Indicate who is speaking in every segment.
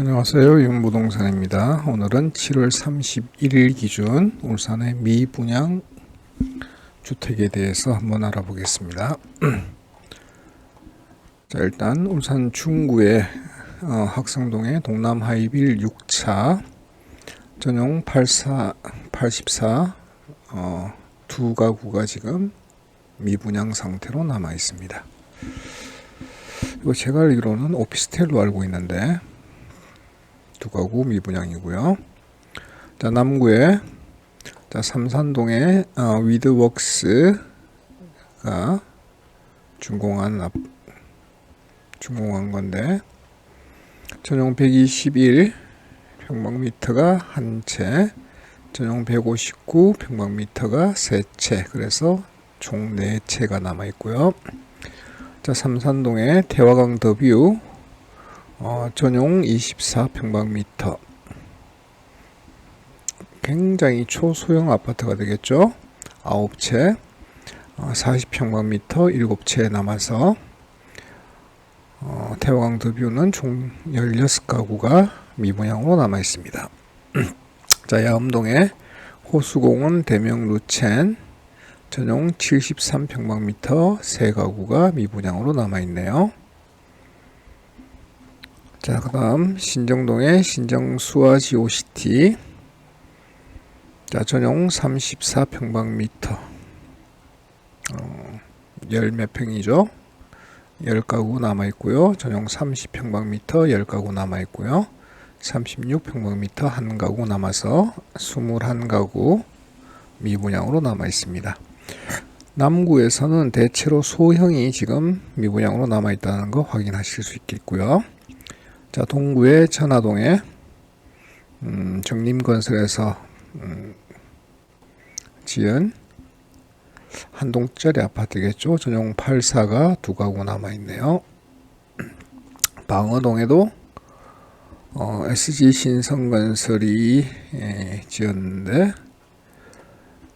Speaker 1: 안녕하세요. 윤부동산입니다. 오늘은 7월 31일 기준 울산의 미분양 주택에 대해서 한번 알아보겠습니다. 자, 일단 울산 중구의 어, 학성동의 동남 하이빌 6차 전용 84, 84 어, 두 가구가 지금 미분양 상태로 남아 있습니다. 이거 제가 알기로는 오피스텔로 알고 있는데 두 가구 미분양이고요. 자 남구에 자 삼산동에 어, 위드웍스가 준공한 앞 준공한 건데 전용 121 평방미터가 한 채, 전용 159 평방미터가 세 채, 그래서 총 네 채가 남아 있고요. 자 삼산동에 대화강 더뷰 어, 전용 24평방미터. 굉장히 초소형 아파트가 되겠죠? 9채 어, 40평방미터 7채 남아서. 어, 태화강 더뷰는 총 16가구가 미분양으로 남아 있습니다. 자 야음동에 호수공원 대명 루첸 전용 73평방미터 3가구가 미분양으로 남아 있네요 자, 그 다음 신정동의 신정수아지 오시티. 자, 전용 34평방미터. 어, 열몇 평이죠? 10가구 남아있고요. 전용 30평방미터 10가구 남아있고요. 36평방미터 한 가구 남아서 21가구 미분양으로 남아있습니다. 남구에서는 대체로 소형이 지금 미분양으로 남아있다는 거 확인하실 수 있겠고요 자, 동구의 천화동에 음, 정림건설에서 음, 지은 한 동짜리 아파트겠죠. 전용 84가 두 가구 남아 있네요. 방어동에도 어, SG 신성건설이 예, 지었는데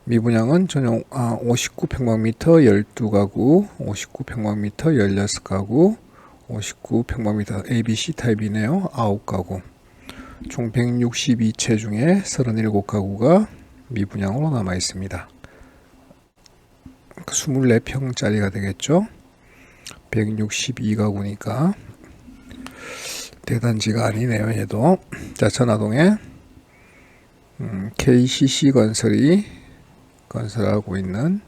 Speaker 1: 미분양은 전용 아, 59평방미터 12가구, 59평방미터 16가구, 59평방미터 ABC 타입이네요. 9가구. 총 162채 중에 37가구가 미분양으로 남아 있습니다. 24평짜리가 되겠죠. 162가구니까 대단지가 아니네요. 얘도. 자, 천화동에 음, KCC 건설이 건설하고 있는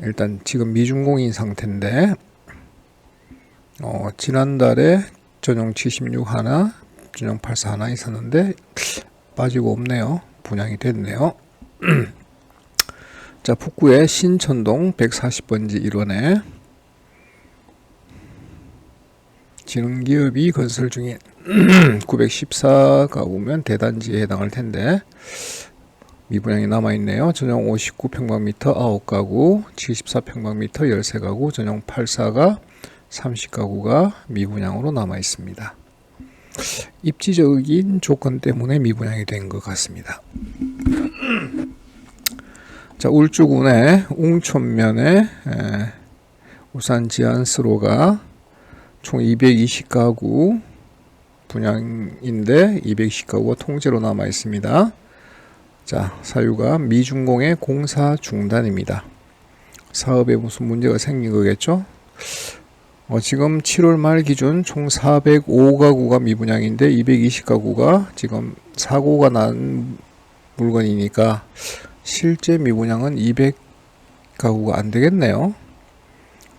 Speaker 1: 일단 지금 미준공인 상태인데 어, 지난달에 전용 76 하나, 전용 84 하나 있었는데 빠지고 없네요. 분양이 됐네요. 자, 북구의 신천동 140번지 1원에 지능기업이 건설 중인 914가구면 대단지에 해당할 텐데 미분양이 남아있네요. 전용 59평방미터 9가구, 74평방미터 13가구, 전용 84가 30가구가 미분양으로 남아 있습니다. 입지적인 조건 때문에 미분양이 된 것 같습니다. 자, 울주군의 웅촌면에 우산 지안스로가 총 220가구 분양인데 210가구가 통째로 남아 있습니다. 자, 사유가 미준공의 공사 중단입니다. 사업에 무슨 문제가 생긴 거겠죠? 어, 지금 7월 말 기준 총 405가구가 미분양인데 220가구가 지금 사고가 난 물건이니까 실제 미분양은 200가구가 안 되겠네요.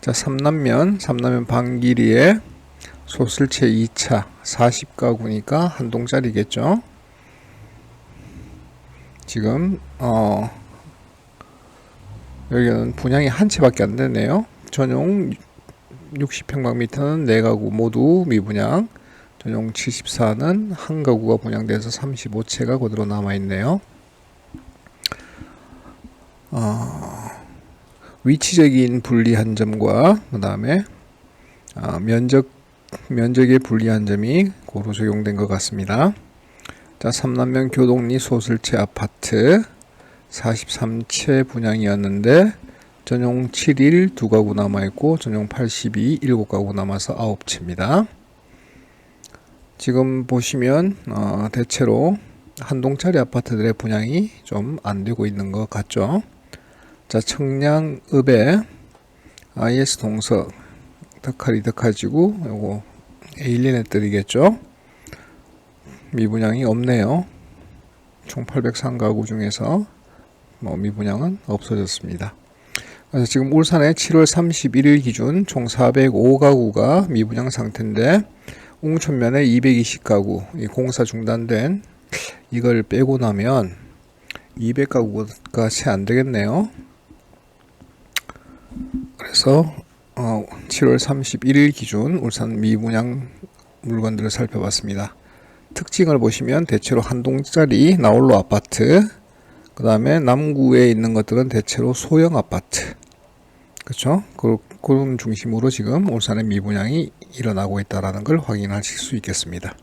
Speaker 1: 자, 삼남면, 삼남면 방길이에 소슬채 2차 40가구니까 한 동짜리겠죠. 지금 어 여기는 분양이 한 채밖에 안 되네요. 전용 60평방미터는 4가구 모두 미분양 전용 74는 한 가구가 분양돼서 35채가 그대로 남아있네요. 어, 위치적인 불리한 점과 그 다음에 어, 면적 면적의 불리한 점이 고루 적용된 것 같습니다. 자, 삼남면 교동리 소설채 아파트 43채 분양이었는데 전용 7일 2가구 남아있고 전용 82 7가구 남아서 9채입니다. 지금 보시면 어, 대체로 한 동짜리 아파트들의 분양이 좀 안 되고 있는 것 같죠. 자, 청량읍에 IS 동석 덕하리 덕하지구 요거 에일리넷들이겠죠. 미분양이 없네요. 총 803가구 중에서 뭐 미분양은 없어졌습니다. 지금 울산에 7월 31일 기준 총 405가구가 미분양 상태인데 웅천면에 220가구 이 공사 중단된 이걸 빼고 나면 200가구가 채 안 되겠네요. 그래서 어, 7월 31일 기준 울산 미분양 물건들을 살펴봤습니다. 특징을 보시면 대체로 한 동짜리 나홀로 아파트, 그 다음에 남구에 있는 것들은 대체로 소형 아파트, 그렇죠? 그런 중심으로 지금 울산의 미분양이 일어나고 있다라는 걸 확인하실 수 있겠습니다.